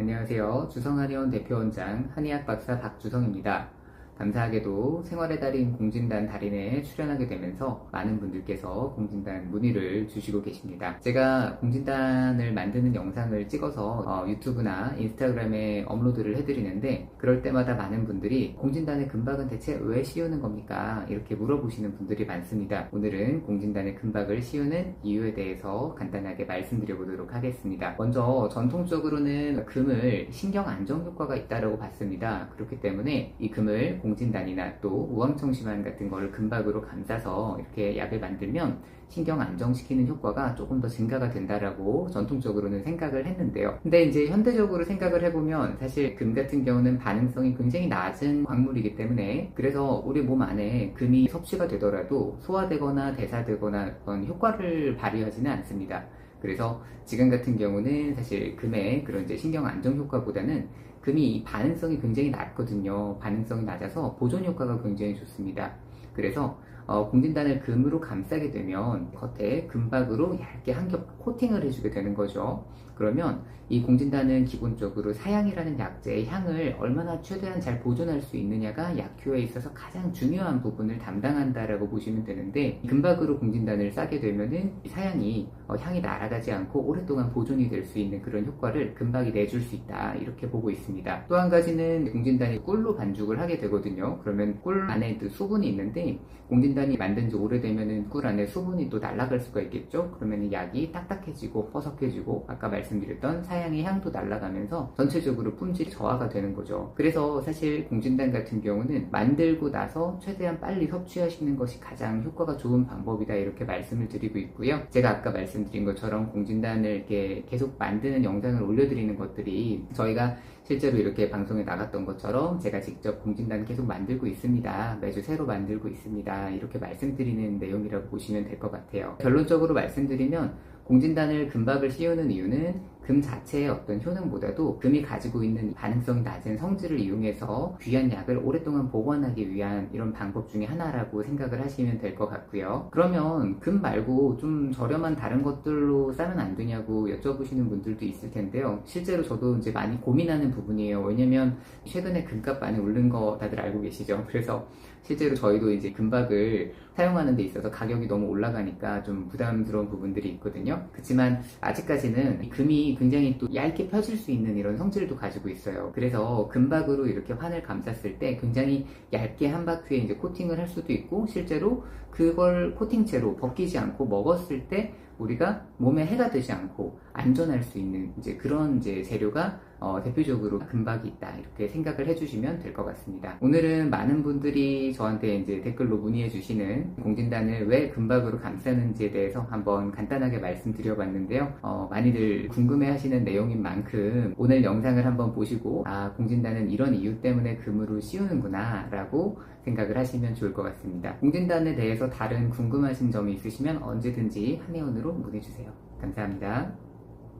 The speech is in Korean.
안녕하세요. 주성한의원 대표원장 한의학 박사 박주성입니다. 감사하게도 생활의 달인 공진단 달인에 출연하게 되면서 많은 분들께서 공진단 문의를 주시고 계십니다. 제가 공진단을 만드는 영상을 찍어서 어, 유튜브나 인스타그램에 업로드를 해드리는데 그럴 때마다 많은 분들이 공진단의 금박은 대체 왜 씌우는 겁니까? 이렇게 물어보시는 분들이 많습니다. 오늘은 공진단의 금박을 씌우는 이유에 대해서 간단하게 말씀드려 보도록 하겠습니다. 먼저 전통적으로는 금을 신경 안정 효과가 있다고 봤습니다. 그렇기 때문에 이 금을 공진단이나 또 우황청심환 같은 거를 금박으로 감싸서 이렇게 약을 만들면 신경 안정시키는 효과가 조금 더 증가가 된다라고 전통적으로는 생각을 했는데요. 근데 이제 현대적으로 생각을 해보면 사실 금 같은 경우는 반응성이 굉장히 낮은 광물이기 때문에 그래서 우리 몸 안에 금이 섭취가 되더라도 소화되거나 대사되거나 그런 효과를 발휘하지는 않습니다. 그래서 지금 같은 경우는 사실 금의 그런 이제 신경 안정 효과보다는 금이 반응성이 굉장히 낮거든요. 반응성이 낮아서 보존 효과가 굉장히 좋습니다. 그래서 어, 공진단을 금으로 감싸게 되면 겉에 금박으로 얇게 한 겹 코팅을 해주게 되는 거죠. 그러면 이 공진단은 기본적으로 사양이라는 약재의 향을 얼마나 최대한 잘 보존할 수 있느냐가 약효에 있어서 가장 중요한 부분을 담당한다라고 보시면 되는데 금박으로 공진단을 싸게 되면은 이 사양이 어, 향이 날아가지 않고 오랫동안 보존이 될 수 있는 그런 효과를 금박이 내줄 수 있다 이렇게 보고 있습니다. 또 한 가지는 공진단이 꿀로 반죽을 하게 되거든요. 그러면 꿀 안에 또 수분이 있는데 공진단이 만든 지 오래되면은 꿀 안에 수분이 또 날아갈 수가 있겠죠. 그러면 약이 딱딱해지고 퍼석해지고 아까 말씀드렸던 사양의 향도 날아가면서 전체적으로 품질이 저하가 되는 거죠. 그래서 사실 공진단 같은 경우는 만들고 나서 최대한 빨리 섭취하시는 것이 가장 효과가 좋은 방법이다 이렇게 말씀을 드리고 있고요. 제가 아까 말씀드린 것처럼 공진단을 이렇게 계속 만드는 영상을 올려드리는 것들이 저희가 실 제로 이렇게 방송에 나갔던 것처럼 제가 직접 공진단 계속 만들고 있습니다. 매주 새로 만들고 있습니다. 이렇게 말씀드리는 내용이라고 보시면 될 것 같아요. 결론적으로 말씀드리면 공진단을 금박을 씌우는 이유는 금 자체의 어떤 효능보다도 금이 가지고 있는 반응성이 낮은 성질을 이용해서 귀한 약을 오랫동안 보관하기 위한 이런 방법 중에 하나라고 생각을 하시면 될 것 같고요. 그러면 금 말고 좀 저렴한 다른 것들로 싸면 안 되냐고 여쭤보시는 분들도 있을 텐데요. 실제로 저도 이제 많이 고민하는 부분이에요. 왜냐면 최근에 금값 많이 오른 거 다들 알고 계시죠? 그래서 실제로 저희도 이제 금박을 사용하는 데 있어서 가격이 너무 올라가니까 좀 부담스러운 부분들이 있거든요. 그렇지만 아직까지는 이 금이 굉장히 또 얇게 펴질 수 있는 이런 성질도 가지고 있어요. 그래서 금박으로 이렇게 환을 감쌌을 때 굉장히 얇게 한 바퀴에 이제 코팅을 할 수도 있고 실제로 그걸 코팅채로 벗기지 않고 먹었을 때 우리가 몸에 해가 되지 않고 안전할 수 있는 이제 그런 이제 재료가 어, 대표적으로 금박이 있다 이렇게 생각을 해주시면 될 것 같습니다. 오늘은 많은 분들이 저한테 이제 댓글로 문의해 주시는 공진단을 왜 금박으로 감싸는지에 대해서 한번 간단하게 말씀드려봤는데요. 어, 많이들 궁금해하시는 내용인 만큼 오늘 영상을 한번 보시고 아 공진단은 이런 이유 때문에 금으로 씌우는구나라고 생각을 하시면 좋을 것 같습니다. 공진단에 대해서 다른 궁금하신 점이 있으시면 언제든지 한의원으 로 문의주세요. 감사합니다.